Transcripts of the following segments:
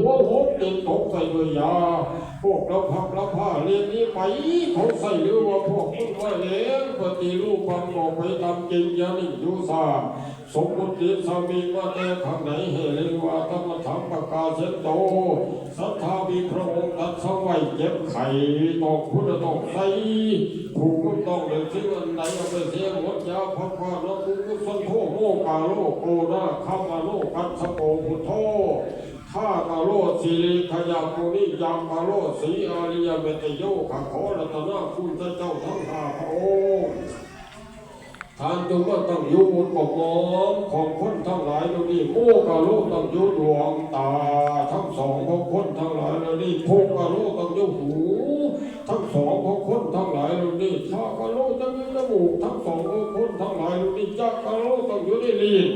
หัวหกเด็กตกใส่เลยยา พวกเราพักเราผ้าเรียนนี้ไปเขาใส่หรือว่าพวกมึงว่าเลี้ยงปฏิรูปความบอกไปตามจริงยานิ่งยู่ซาสมมติสามีมาแต่ข้างไหนให้เรียกว่าธรรมธรรมประกาศเสนโตศรัทธามีพระองค์ตัดสวัยเจ็บไข่ตอกพุทธตอกใสผูกมุนต้องเดินที่วันไหนเอาไปเสียหมดยาพักผ่อนแล้วกูกุศลโทโมกาโลโกนาคามาโลกัสสโปพุทโธ ข้ากาโลสีขยามุนิยามกาโลสีอาริยเมตโยขังขอรัตนาคุณเจ้าทั้งห้าพระองค์ทานจงว่าต้องอยู่บนปกน้อมของคนทั้งหลายเหล่านี้โมกาโลต้องอยู่ดวงตา ทั้งสองของคนทั้งหลายเหล่านี้โพกาโลต้องอยู่หู ทั้งสองของคนทั้งหลายเหล่านี้ชากาโลต้องอยู่จมูกทั้งสองของคนทั้งหลายเหล่านี้จักกาโลต้องอยู่ในลิ้น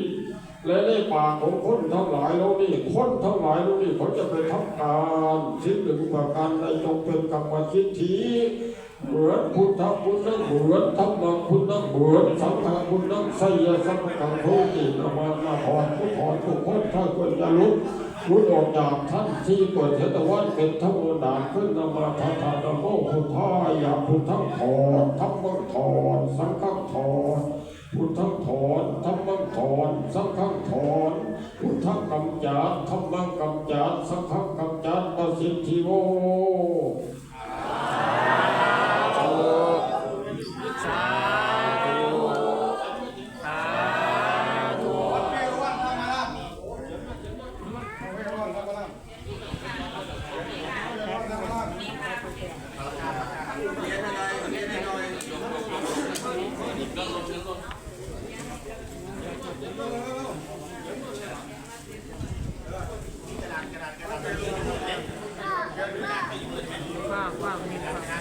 และในปากของคนทั้งหลายเรานี่คนทั้งหลายเรานี่เขาจะไปทำการสิ่งหนึ่งปการใดจงเป็นกรรมคิดทีเหมือนพุทธพุทธเหมือนธรรมพุทธเหมือนสังฆพุทธไสยสังฆังโทตินมามาถอนผู้ถอนทุกคนถ้าควรจะลุกลุกออกจากท่านที่เปิดเทตวันเป็นธรรมดาขึ้นนมาทาทานโมพุทธายาพุทธังถอนธรรมังถอนสังฆังถอน พุทธังถอนธรรมังถอน สังฆังถอน พุทธังกำจัดธรรมังกำจัด สังฆังกำจัดประสิทธิโว ป้าป้ามีป้า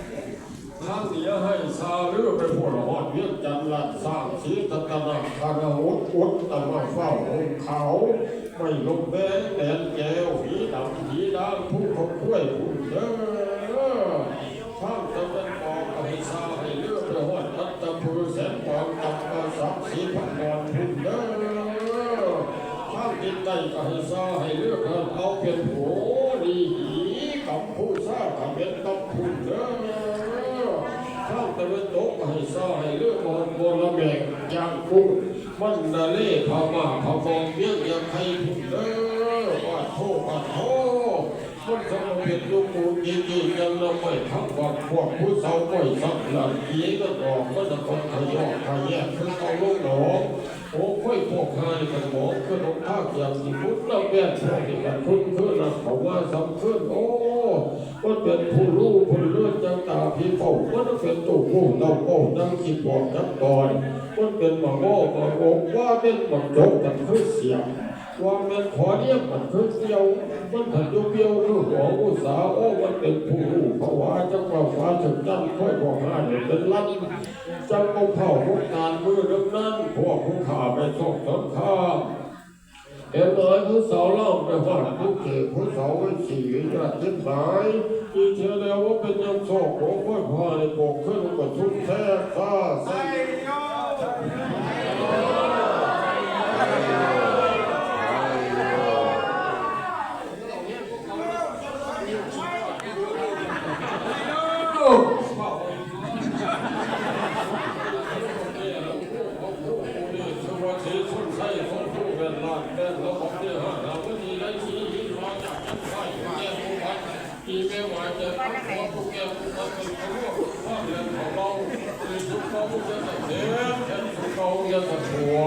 ป้านี่แหละวันวันเพ็ญมานเสียให้ซาลื่นๆดังๆยำยำเดี๋ยวเดี๋ยวเจ้าแก้วโค้งเออท่านอย่าให้ซาลือไปพูดหอดเวียงจันทร์ลัดสร้างชีตตนาคารอุดอุดตะมาเฝ้าองเขา ไม่ลงแบงแดนแก้วผีดำผีดางผู้ขาคุ้ยผู้เด้อท่านตะวันออกก็ให้ซาให้เลือไปหอดตัตตะพูแสนกองตับกระสับสีพันนอนผู้เด้อท่านติดใจก็ให้ซาให้เลือเอาเป็นโหดีหีกับผู้ซากับเป็นกับผู้เด้อ ตะวันตกให้ซาให้เลือกบอลบอลแบกยางกุ้งมันดาเล่พามาพามองเบี้ยงยาไข่พุ่งเด้อว่าโทว่าโทมันสมเป็นลูกมูลยี่ยี่ยังนำไม่ทั้งวัดพวกผู้สาวไม่สักหลังเยี่ก็ดอกมันจะต้องขยอกขยแยกคือเอาลูกหนองโอ้ค่อยพวกหายกันหมอคือลงภาคอย่างที่พุทธเราแก่พวกที่กันคุ้นขึ้นนะเขาว่าสำขึ้นโอ้มันเป็นผู้รู้ ดังตาพี่เฝ้ามันเป็นตัวผู้เต้าโก้นั่งคิดบอกจับตอนมันเป็นหมาโง่หมาโง่ว่าเป็นหมาโจกมันคือเสียงว่ามันขอเนี้ยมันคือเดียวมันถัดยุเบี้ยวคือหัวอุสาโอ้มันเป็นผู้รู้เพราว่าจังว่าฟ้าถึงจันค่อยบอกห้าเนี่ยเป็นลัดจังเอาเผาพวกงานมือเรื่องนั้นพวกผู้ข่าไปส่งสนข้า เอ็มเอ๋ยผู้สาวเล่าไปว่าผู้เก็บผู้สาวไว้สี่ยอดขึ้นสายอีเทียแล้วว่าเป็นยังโศกโอ้ค่อยพายโบกขึ้นกับทุกแท้ข้าใส่ส ห้าเราไม่มีได้ชี้หินมาจากชั้นใต้แก้ผู้นที่ไม่ไหวจะพักตัวผู้แก้ผู้พันเป็นขบวนข้าเดือนของเราคือชุดเขาจะตัดเสียเช่นชุดเขาจะตัดหัว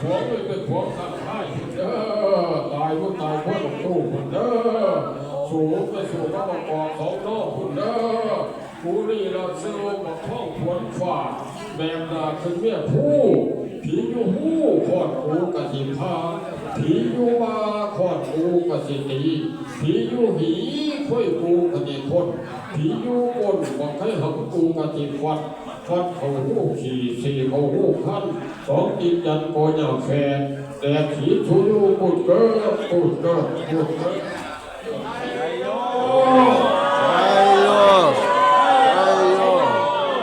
หัวไม่เป็นหัวขัดท้ายเด้อตายผู้ตายผู้หลงตู้คนเด้อสูงไปสู่พระประกอบของนอกคนเด้อผู้นี่เราเสื้อมาท่องควนฝ่าแบบนาคือเมียผู้ ผีอยู่หู้ขอดหูกะทิพาผีอยู่ว่าขอดกูกสิตีผีอยู่หีค่อยกูกสิคนผีอยู่บนบอกให้หักกูกสิฟัดฟัดเขาหูขี่สี่เขาหูขั้นสองติดยันโกยาแฟนแต่ผีชูยูปุดเกิดปุดเกิดปุดเกิด